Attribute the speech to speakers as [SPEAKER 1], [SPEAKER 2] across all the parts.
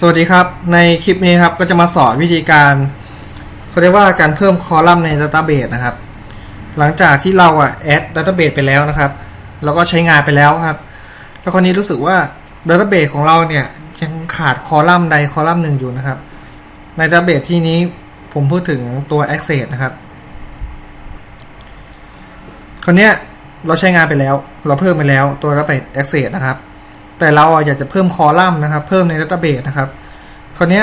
[SPEAKER 1] สวัสดีครับในคลิปนี้ครับก็จะมาสอนวิธีการเขาเรียกว่าการเพิ่มคอลัมน์ใน Database นะครับ หลังจากที่เราอะแอด Database ไปแล้วนะครับ แล้วก็ใช้งานไปแล้วครับ แล้วคราวนี้รู้สึกว่า Database ของเราเนี่ยยังขาดคอลัมน์ใดคอลัมน์หนึ่งอยู่นะครับ ใน Database ที่นี้ผมพูดถึงตัว Access นะครับคราวเนี้ยเราใช้งานไปแล้ว เราเพิ่มไปแล้วตัว Database Access นะครับ แต่เราอยากจะเพิ่มคอลัมน์นะครับ เพิ่มในดัตเตอร์เบสนะครับคราวนี้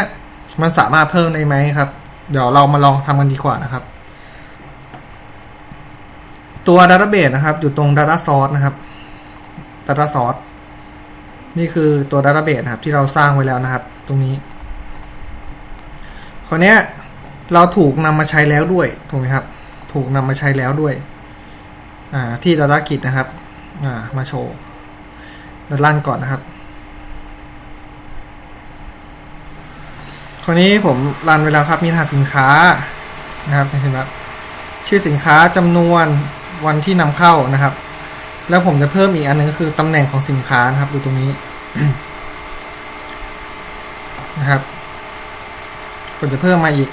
[SPEAKER 1] มันสามารถเพิ่มได้ไหมครับ เดี๋ยวเรามาลองทำกันดีกว่านะครับ ตัวดัตเตอร์เบสนะครับ อยู่ตรง Data Source นะครับ Data Source นี่คือตัวดัตเตอร์เบสนะครับ ที่เราสร้างไว้แล้วนะครับ ตรงนี้คราวนี้เราถูกนำมาใช้แล้วด้วยถูกไหมครับ ถูกนำมาใช้แล้วด้วยที่ Data Git นะครับมาโชว์ เดี๋ยวลั่นก่อนนะครับ คราวนี้ผมรันไว้แล้วครับ มีรหัสสินค้านะครับเห็นไหมชื่อสินค้าจำนวนวันที่นำเข้านะครับ แล้วผมจะเพิ่มอีกอันหนึงก็คือตำแหน่งของสินค้านะครับอยู่ตรงนี้นะครับผมจะเพิ่มมาอีก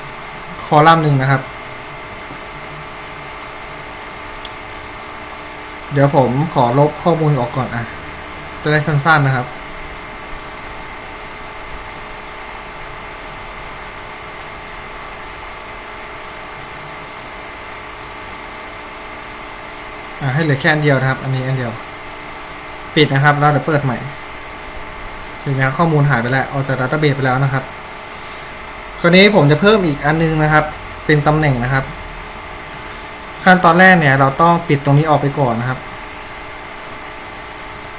[SPEAKER 1] คอลัมน์หนึ่งนะครับ เดี๋ยวผมขอลบข้อมูลออกก่อนอะ จะได้สั้นๆนะครับ ให้เหลือแค่อันเดียวนะครับ อันนี้อันเดียว ปิดนะครับ แล้วเดี๋ยวเปิดใหม่ถึงแม้ข้อมูลหายไปแล้ว ออกจากดัตเตอร์เบสไปแล้วนะครับ คราวนี้ผมจะเพิ่มอีกอันนึงนะครับ เป็นตำแหน่งนะครับ ขั้นตอนแรกเนี่ย เราต้องปิดตรงนี้ออกไปก่อนนะครับ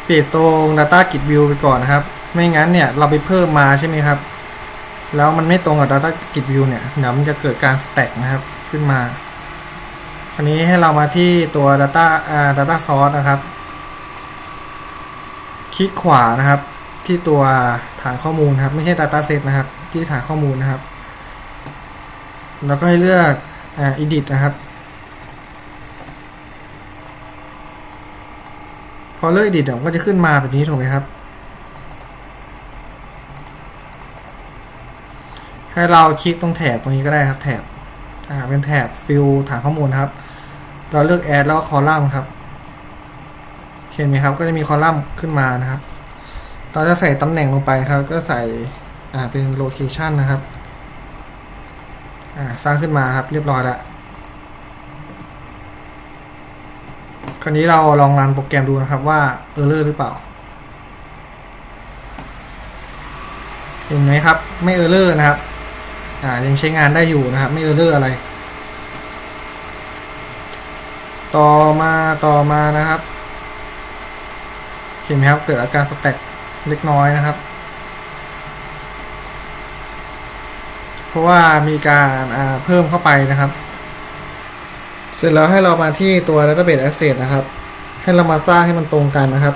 [SPEAKER 1] ปิดตรง Data Git View ไปก่อนนะครับ ไม่งั้นเนี่ยเราไปเพิ่มมาใช่ไหมครับ แล้วมันไม่ตรงกับ Data Git View เนี่ยเดี๋ยวมันจะเกิดการ stack นะครับขึ้นมา คราวนี้ให้เรามาที่ตัว Data อ่า Data Source นะครับ คลิกขวานะครับ ที่ตัวฐานข้อมูลครับ ไม่ใช่ Data Set นะครับ ที่ฐานข้อมูลนะครับ แล้วก็ให้เลือกอ่า Edit นะครับ พอเลือก edit เนี่ยมันก็จะขึ้นมาแบบนี้ถูกไหมครับ ให้เราคลิกตรงแถบตรงนี้ก็ได้ครับ แถบอ่าเป็นแถบฟิลฐานข้อมูลครับ เราเลือก add แล้วก็คอลัมน์ครับ เห็นไหมครับ ก็จะมีคอลัมน์ขึ้นมานะครับ เราจะใส่ตำแหน่งลงไปครับ ก็ใส่อ่าเป็น location นะครับ อ่าสร้างขึ้นมาครับเรียบร้อยแล้ว คราวนี้เราลองรันโปรแกรมดูนะครับว่าเออร์เลอร์หรือเปล่า เห็นไหมครับ ไม่เออร์เลอร์นะครับ อ่ายังใช้งานได้อยู่นะครับ ไม่เออร์เลอร์อะไร ต่อมาต่อมานะครับ เห็นไหมครับเกิดอาการสแต็กเล็กน้อยนะครับ เพราะว่ามีการเพิ่มเข้าไปนะครับ สร็จแล้วให้เรามาที่ตัว Database Access นะครับ ให้เรามาสร้างให้มันตรงกันนะครับ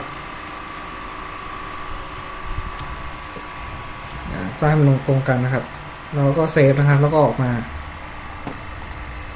[SPEAKER 1] สร้างให้มันตรงกันนะครับ เราก็เซฟนะครับ แล้วก็ออกมา